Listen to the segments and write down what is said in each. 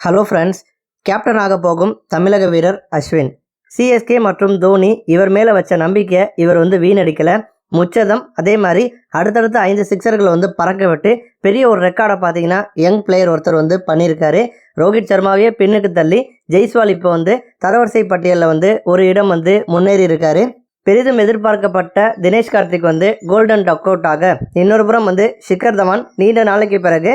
Hello friends captain ஆக போகும் தமிழக வீரர் அஸ்வின். சிஎஸ்கே மற்றும் தோனி இவர் மேலே வச்ச நம்பிக்கை இவர் வந்து வீணடிக்கலை. முச்சதம் அதே மாதிரி அடுத்தடுத்த ஐந்து சிக்ஸர்களை வந்து பறக்க விட்டு பெரிய ஒரு ரெக்கார்டை பார்த்தீங்கன்னா யங் பிளேயர் ஒருத்தர் வந்து பண்ணியிருக்காரு. ரோஹித் சர்மாவையே பின்னுக்கு தள்ளி ஜெய்ஸ்வால் இப்போ வந்து தரவரிசை பட்டியலில் வந்து ஒரு இடம் வந்து முன்னேறி இருக்காரு பெரிதும் எதிர்பார்க்கப்பட்ட தினேஷ் கார்த்திக் வந்து கோல்டன் டக் அவுட் ஆக இன்னொரு புறம் வந்து சிக்கர் தவான் நீண்ட நாளைக்கு பிறகு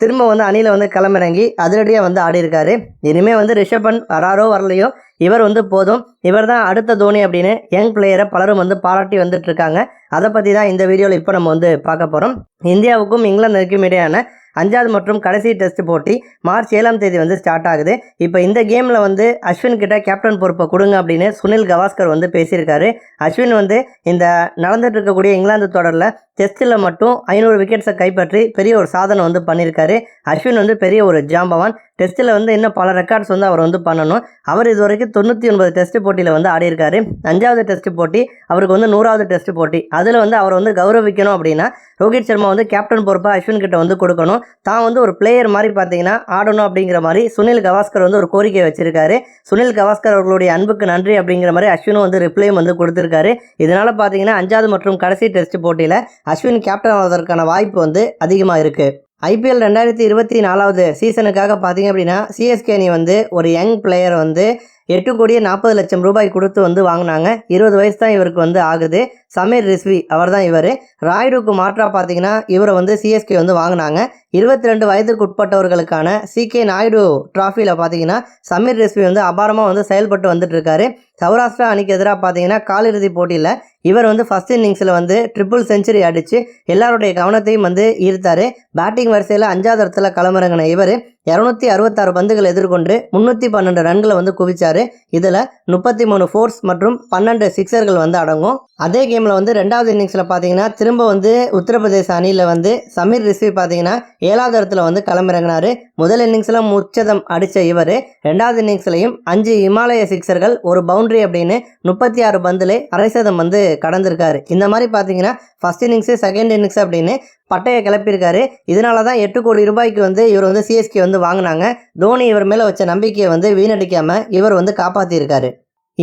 திரும்ப வந்து அணியில் வந்து களமிறங்கி அதிரடியாக வந்து ஆடியிருக்காரு. இனிமேல் வந்து ரிஷபன் வராரோ வரலையோ இவர் வந்து போதும். இவர் தான் அடுத்த தோனி அப்படின்னு யங் பிளேயரை பலரும் வந்து பாராட்டி வந்துட்டு இருக்காங்க அதை பற்றி தான் இந்த வீடியோவில் இப்போ நம்ம வந்து பார்க்க போகிறோம் இந்தியாவுக்கும் இங்கிலாந்துக்கும் இடையான அஞ்சாவது மற்றும் கடைசி டெஸ்ட் போட்டி மார்ச் ஏழாம் தேதி வந்து ஸ்டார்ட் ஆகுது. இப்போ இந்த கேமில் வந்து அஸ்வின் கிட்ட கேப்டன் பொறுப்பை கொடுங்க அப்படின்னு சுனில் கவாஸ்கர் வந்து பேசியிருக்காரு. அஸ்வின் வந்து இந்த நடந்துட்டு இருக்கக்கூடிய இங்கிலாந்து தொடரில் டெஸ்ட்டில் மட்டும் ஐநூறு விக்கெட்ஸை கைப்பற்றி பெரிய ஒரு சாதனை வந்து பண்ணியிருக்காரு. அஸ்வின் வந்து பெரிய ஒரு ஜாம்பவான். டெஸ்ட்டில் வந்து இன்னும் பல ரெக்கார்ட்ஸ் வந்து அவர் வந்து பண்ணணும். அவர் இது வரைக்கும் தொண்ணூற்றி ஒன்பது டெஸ்ட் போட்டியில் வந்து ஆடியிருக்காரு. அஞ்சாவது டெஸ்ட் போட்டி அவருக்கு வந்து நூறாவது டெஸ்ட் போட்டி. அதில் வந்து அவர் வந்து கௌரவிக்கணும் அப்படின்னா ரோஹித் சர்மா வந்து கேப்டன் பொறுப்பாக அஸ்வின் கிட்ட வந்து கொடுக்கணும். தான் வந்து ஒரு பிளேயர் மாதிரி பார்த்தீங்கன்னா ஆடணும் அப்படிங்கிற மாதிரி சுனில் கவாஸ்கர் வந்து ஒரு கோரிக்கை வச்சிருக்காரு. சுனில் கவாஸ்கர் அவர்களுடைய அன்புக்கு நன்றி அப்படிங்கிற மாதிரி அஸ்வினும் வந்து ரிப்ளையும் வந்து கொடுத்துருக்காரு. இதனால் பார்த்தீங்கன்னா அஞ்சாவது மற்றும் கடைசி டெஸ்ட் போட்டியில் அஸ்வின் கேப்டன் ஆவதற்கான வாய்ப்பு வந்து அதிகமாக இருக்குது ஐபிஎல் ரெண்டாயிரத்தி இருபத்தி நாலாவது சீசனுக்காக பார்த்தீங்க அப்படின்னா சிஎஸ்கே அணி வந்து ஒரு யங் பிளேயர் வந்து எட்டு கோடியே நாற்பது லட்சம் ரூபாய் கொடுத்து வந்து வாங்கினாங்க. இருபது வயசு தான் இவருக்கு வந்து ஆகுது. சமீர் ரிஸ்வி அவர் தான் இவர். ராய்டுக்கு மாற்றாக பார்த்தீங்கன்னா இவரை வந்து சிஎஸ்கே வந்து வாங்கினாங்க. இருபத்தி ரெண்டு வயதுக்கு உட்பட்டவர்களுக்கான சிகே நாயுடு ட்ராஃபியில் பார்த்தீங்கன்னா சமீர் ரிஸ்வி வந்து அபாரமாக வந்து செயல்பட்டு வந்துட்டு இருக்காரு சௌராஷ்டிரா அணிக்கு எதிராக பார்த்தீங்கன்னா காலிறுதி போட்டியில் இவர் வந்து ஃபர்ஸ்ட் இன்னிங்ஸில் வந்து ட்ரிபிள் செஞ்சுரி அடித்து எல்லாருடைய கவனத்தையும் வந்து ஈர்த்தார். பேட்டிங் வரிசையில் அஞ்சாவது இடத்துல களமிறங்கின இவர் இரநூத்தி அறுபத்தாறு பந்துகள் எதிர்கொண்டு முந்நூற்றி பன்னெண்டு ரன்களை வந்து குவிச்சார். இதில் முப்பத்தி மூணு ஃபோர்ஸ் மற்றும் பன்னெண்டு சிக்ஸர்கள் வந்து அடங்கும். அதே கேமில் வந்து ரெண்டாவது இன்னிங்ஸில் பார்த்தீங்கன்னா திரும்ப வந்து உத்தரப்பிரதேச அணியில் வந்து சமீர் ரிஷி பார்த்தீங்கன்னா ஏழாவது இடத்துல வந்து களமிறங்கினார். முதல் இன்னிங்ஸில் முச்சதம் அடித்த இவர் ரெண்டாவது இன்னிங்ஸ்லையும் அஞ்சு இமாலய சிக்ஸர்கள் ஒரு பவுண்டரி அப்படின்னு முப்பத்தி ஆறு பந்தில் அரை சதம் வந்து கடந்திருக்காரு. இந்த மாதிரி பார்த்தீங்கன்னா ஃபஸ்ட் இன்னிங்ஸு செகண்ட் இன்னிங்ஸ் அப்படின்னு பட்டையை கிளப்பியிருக்காரு. இதனால தான் எட்டு கோடி ரூபாய்க்கு வந்து இவர் வந்து சிஎஸ்கே வந்து வாங்கினாங்க. தோனி இவர் மேலே வச்ச நம்பிக்கையை வந்து வீணடிக்காமல் இவர் வந்து காப்பாற்றியிருக்காரு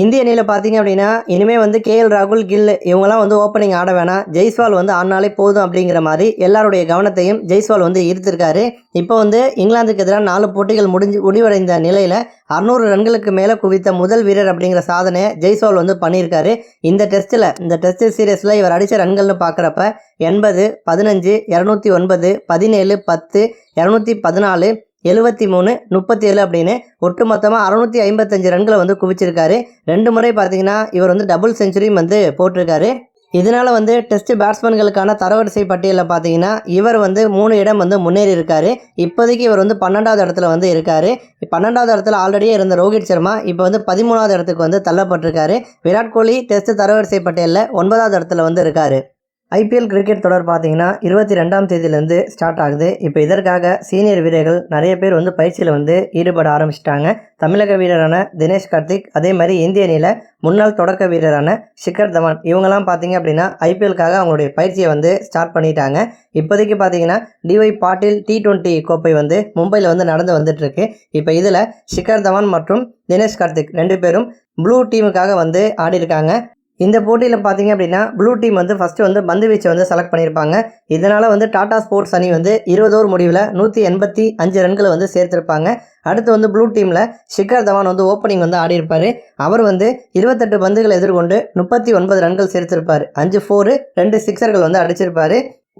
இந்திய அணியில் பார்த்தீங்க அப்படின்னா இனிமேல் வந்து கேஎல் ராகுல் கில் இவங்கெல்லாம் வந்து ஓப்பனிங் ஆட வேணாம். ஜெய்ஸ்வால் வந்து ஆடினாலே போதும் அப்படிங்கிற மாதிரி எல்லாருடைய கவனத்தையும் ஜெய்ஸ்வால் வந்து ஈர்த்திருக்காரு. இப்போ வந்து இங்கிலாந்துக்கு எதிராக நாலு போட்டிகள் முடிஞ்சு முடிவடைந்த நிலையில் அறுநூறு ரன்களுக்கு மேலே குவித்த முதல் வீரர் அப்படிங்கிற சாதனையை ஜெய்ஸ்வால் வந்து பண்ணியிருக்காரு. இந்த டெஸ்ட்டில் இந்த டெஸ்ட் சீரியஸில் இவர் அடித்த ரன்கள்னு பார்க்குறப்ப எண்பது பதினஞ்சு இரநூத்தி ஒன்பது பதினேழு பத்து இரநூத்தி பதினாலு எழுபத்தி மூணு முப்பத்தி ஏழு அப்படின்னு ஒட்டு மொத்தமாக அறுநூற்றி ஐம்பத்தஞ்சு ரன்களை வந்து குவிச்சிருக்காரு. ரெண்டு முறை பார்த்தீங்கன்னா இவர் வந்து டபுள் செஞ்சுரியும் வந்து போட்டிருக்காரு. இதனால் வந்து டெஸ்ட் பேட்ஸ்மேன்களுக்கான தரவரிசை பட்டியலில் பார்த்தீங்கன்னா இவர் வந்து மூணு இடம் வந்து முன்னேறி இருக்காரு இப்போதைக்கு இவர் வந்து பன்னெண்டாவது இடத்துல வந்து இருக்காரு. பன்னெண்டாவது இடத்துல ஆல்ரெடியே இருந்த ரோஹித் சர்மா இப்போ வந்து பதிமூணாவது இடத்துக்கு வந்து தள்ளப்பட்டிருக்காரு. விராட் கோலி டெஸ்ட் தரவரிசை பட்டியலில் ஒன்பதாவது இடத்துல வந்து இருக்காரு. ஐபிஎல் கிரிக்கெட் தொடர் பார்த்தீங்கன்னா இருபத்தி ரெண்டாம் தேதியிலேருந்து ஸ்டார்ட் ஆகுது. இப்போ இதற்காக சீனியர் வீரர்கள் நிறைய பேர் வந்து பயிற்சியில் வந்து ஈடுபட ஆரம்பிச்சிட்டாங்க. தமிழக வீரரான தினேஷ் கார்த்திக் அதே மாதிரி இந்திய அணியில் முன்னாள் தொடக்க வீரரான ஷிகர் தவான் இவங்கெல்லாம் பார்த்தீங்க அப்படின்னா ஐபிஎல்காக அவங்களுடைய பயிற்சியை வந்து ஸ்டார்ட் பண்ணிட்டாங்க. இப்போதைக்கு பார்த்தீங்கன்னா டிஒய் பாட்டில் டி டுவெண்ட்டி கோப்பை வந்து மும்பையில் வந்து நடந்து வந்துட்டுருக்கு. இப்போ இதில் ஷிகர் தவான் மற்றும் தினேஷ் கார்த்திக் ரெண்டு பேரும் ப்ளூ டீமுக்காக வந்து ஆடிருக்காங்க இந்த போட்டியில் பார்த்தீங்க அப்படின்னா ப்ளூ டீம் வந்து ஃபஸ்ட்டு வந்து பந்து வீச்சை வந்து செலக்ட் பண்ணியிருப்பாங்க. இதனால் வந்து டாடா ஸ்போர்ட்ஸ் அணி வந்து இருபது ஓவர் முடிவில் நூற்றி எண்பத்தி அஞ்சு ரன்களை வந்து சேர்த்துருப்பாங்க. அடுத்து வந்து ப்ளூ டீமில் ஷிகர் தவான் வந்து ஓப்பனிங் வந்து ஆடியிருப்பார். அவர் வந்து இருபத்தெட்டு பந்துகளை எதிர்கொண்டு முப்பத்தி ஒன்பது ரன்கள் சேர்த்திருப்பார். அஞ்சு ஃபோரு ரெண்டு சிக்ஸர்கள் வந்து அடிச்சிருப்பார்.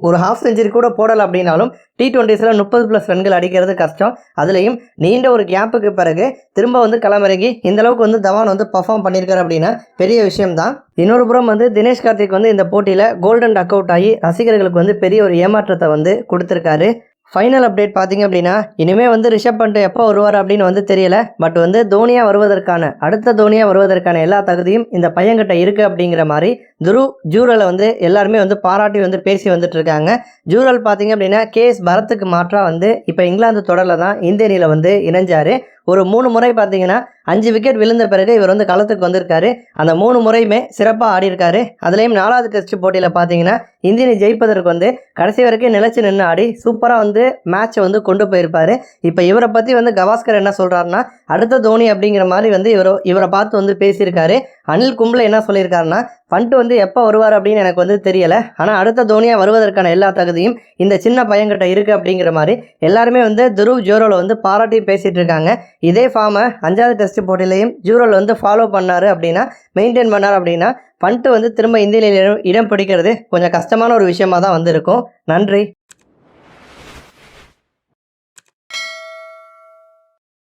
ஒரு ஹாஃப் செஞ்சுரி கூட போடலை அப்படின்னாலும் டி டுவெண்ட்டிஸில் முப்பது ப்ளஸ் ரன்கள் அடிக்கிறது கஷ்டம். அதுலேயும் நீண்ட ஒரு கேப்புக்கு பிறகு திரும்ப வந்து களமிறங்கி இந்தளவுக்கு வந்து தவான் வந்து பர்ஃபார்ம் பண்ணியிருக்காரு அப்படின்னா பெரிய விஷயம்தான். இன்னொரு புறம் வந்து தினேஷ் கார்த்திக் வந்து இந்த போட்டியில் கோல்டன் டக் அவுட் ஆகி ரசிகர்களுக்கு வந்து பெரிய ஒரு ஏமாற்றத்தை வந்து கொடுத்துருக்காரு. ஃபைனல் அப்டேட் பார்த்தீங்க அப்படின்னா இனிமேல் வந்து ரிஷப் பண்ட் எப்போ வருவார் அப்படின்னு வந்து தெரியல. பட் வந்து தோனியாக வருவதற்கான அடுத்த தோனியாக வருவதற்கான எல்லா தகுதியும் இந்த பையன்கிட்ட இருக்குது அப்படிங்கிற மாதிரி துரு ஜூரலை வந்து எல்லாருமே வந்து பாராட்டி வந்து பேசி வந்துட்டு இருக்காங்க ஜூரல் பார்த்தீங்க அப்படின்னா கேஎஸ் பரத்துக்கு மாற்றாக வந்து இப்போ இங்கிலாந்து தொடரில் தான் இந்திய அணியில் வந்து இணைஞ்சார். ஒரு மூணு முறை பார்த்தீங்கன்னா அஞ்சு விக்கெட் விழுந்த பிறகு இவர் வந்து களத்துக்கு வந்திருக்காரு. அந்த மூணு முறையுமே சிறப்பாக ஆடி இருக்காரு அதுலேயும் நாலாவது டெஸ்ட் போட்டியில் பார்த்தீங்கன்னா இந்தியனை ஜெயிப்பதற்கு வந்து கடைசி வரைக்கும் நிலச்சி நின்று ஆடி சூப்பராக வந்து மேட்சை வந்து கொண்டு போயிருப்பாரு. இப்போ இவரை பற்றி வந்து கவாஸ்கர் என்ன சொல்கிறாருன்னா அடுத்த தோனி அப்படிங்கிற மாதிரி வந்து இவர் இவரை பார்த்து வந்து பேசியிருக்காரு. அனில் கும்ப்ளே என்ன சொல்லியிருக்காருன்னா பண்ட்டு வந்து எப்போ வருவார் அப்படின்னு எனக்கு வந்து தெரியலை. ஆனால் அடுத்த தோனியாக வருவதற்கான எல்லா தகுதியும் இந்த சின்ன பையன்கிட்ட இருக்குது அப்படிங்கிற மாதிரி எல்லாருமே வந்து துருவ் ஜோரோவில் வந்து பாராட்டி பேசிகிட்டு இருக்காங்க. இதே ஃபார்மை அஞ்சாவது டெஸ்ட் போட்டியிலையும் ஜூரோவில் வந்து ஃபாலோ பண்ணார் அப்படின்னா மெயின்டைன் பண்ணார் அப்படின்னா பண்ட்டு வந்து திரும்ப இந்திய இடம் பிடிக்கிறது கொஞ்சம் கஷ்டமான ஒரு விஷயமா தான் வந்து இருக்கும் நன்றி.